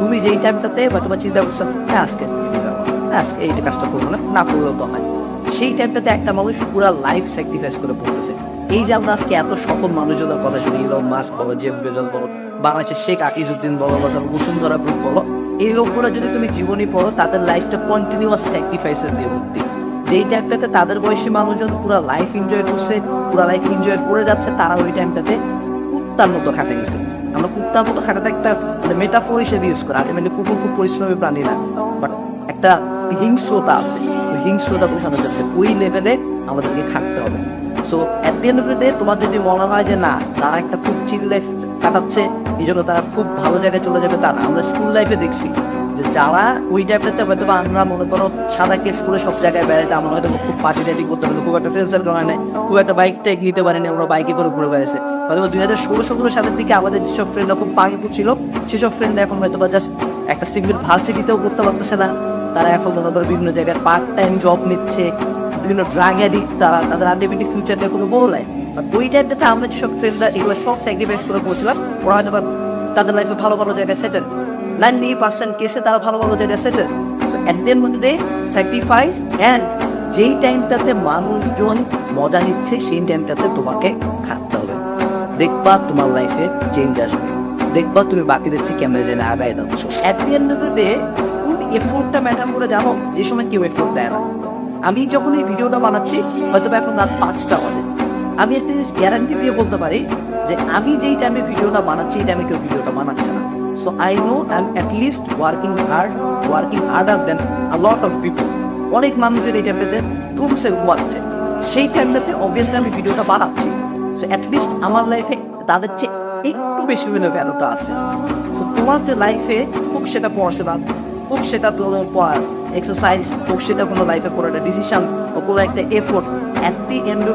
তুমি যেই টাইমটাতে বা তোমার চিন্তা করছ হ্যাঁ আজকে হ্যাঁ, আজকে এই কাজটা করব না না করলেও তো হয়। সেই টাইমটাতে একটা মানুষ পুরো লাইফ স্যাক্রিফাইস করে পড়তেছে। এই যে আমরা আজকে এত সফল মানুষজনের কথা শুনি ইলন মাস্ক বলো জেফ বেজল বলো বাংলাদেশের শেখ আকিজউদ্দিন বলো বা ধরো বসুন্ধরা গ্রুপ বলো এই লোকগুলো যদি তুমি জীবনী পড়ো তাদের লাইফটা কন্টিনিউয়াস স্যাক্রিফাইসের দিয়ে ভর্তি। যেই টাইমটাতে তাদের বয়সী মানুষজন পুরো লাইফ এনজয় করছে পুরো লাইফ এনজয় করে যাচ্ছে তারা ওই টাইমটাতে কুত্তার মতো খাটে গেছে। আমরা কুত্তা খাটাতে একটা মেটাফোর হিসেবে ইউজ করি। আলটিমেটলি কুকুর খুব পরিশ্রমী প্রাণী না। বাট একটা হিংস্রতা আছে। ওই হিংস্রতা বোঝানো যাচ্ছে ওই লেভেলে আমাদেরকে খাটতে হবে। So at the end of the day তোমার যদি মনে হয় যে না, তারা একটা খুব চিল লাইফ কাটাচ্ছে, এই জন্য তারা খুব ভালো জায়গায় চলে যাবে তা না। আমরা স্কুল লাইফে দেখছি যে যারা ওই টাইপটাতে হয়তো বা আমরা মনে করো সাদা কেস করে সব জায়গায় বেড়াইতে আমরা হয়তো খুব পার্টি টাইটি করতে পারি। খুব একটা ফ্রেন্ড সার্কেল হয় নাই, খুব একটা বাইক টাইক নিতে পারিনি আমরা বাইকে করে ঘুরে বেড়াইছে। হয়তো দুই হাজার ষোলো, সতেরো সালের দিকে আমাদের যেসব ফ্রেন্ডরা খুব পাঙ্গি ছিল, সেসব ফ্রেন্ড এখন হয়তো বা জাস্ট একটা সিভিল ভার্সিটিতেও করতে পারতেছে না। তারা এখন মনে করো বিভিন্ন জায়গায় পার্ট টাইম জব নিচ্ছে, বিভিন্ন ড্রাগ অ্যাডিক্ট তারা তাদের আলটিমেটলি ফিউচার নিয়ে কোনো গোল নাই টাইমটাতে আমরা যেসব সব স্যাক্রিফাইস করে পড়ছিলাম ওরা হয়তো তাদের লাইফে ভালো ভালো জায়গায় সেটেল নাইনটি পার্সেন্ট কেসে তারা ভালো ভালো জায়গায় সেটেল মধ্যে স্যাক্রিফাইস অ্যান্ড যেই টাইমটাতে মানুষজন মজা নিচ্ছে, সেই টাইমটাতে তোমাকে খাটতে হবে। দেখবা তোমার লাইফে চেঞ্জ আসবে। দেখবা তুমি বাকিদের চেয়ে ক্যামেরা জেনে আগায় যাচ্ছ। At the end of the day কোন এফোর্টটা ম্যাটার করে জানো? যে সময় কেউ এফোর্ট দেয় না। আমি যখন এই ভিডিওটা বানাচ্ছি হয়তো এখন রাত পাঁচটা বাজে। আমি একটা জিনিস গ্যারান্টি দিয়ে বলতে পারি যে আমি যেই টাইমে ভিডিওটা বানাচ্ছি, এই টাইমে কেউ ভিডিওটা বানাচ্ছে না। So I know I am at least working hard working harder than a lot of people অনেক মানুষের এই টাইমটাতে ঘুমছে ঘুমাচ্ছে। সেই টাইমটাতে অবভিয়াসলি আমি ভিডিওটা বানাচ্ছি। সো অ্যাটলিস্ট আমার লাইফে তাদের চেয়ে একটু বেশি হলে ভ্যালুটা আছে। তোমার যে লাইফে হোক সেটা পড়াশোনা হোক সেটা তোমার পড়ার এক্সারসাইজ হোক সেটা কোনো লাইফে কোনো একটা ডিসিশন কোনো একটা এফোর্ট অ্যাট দি এন্ড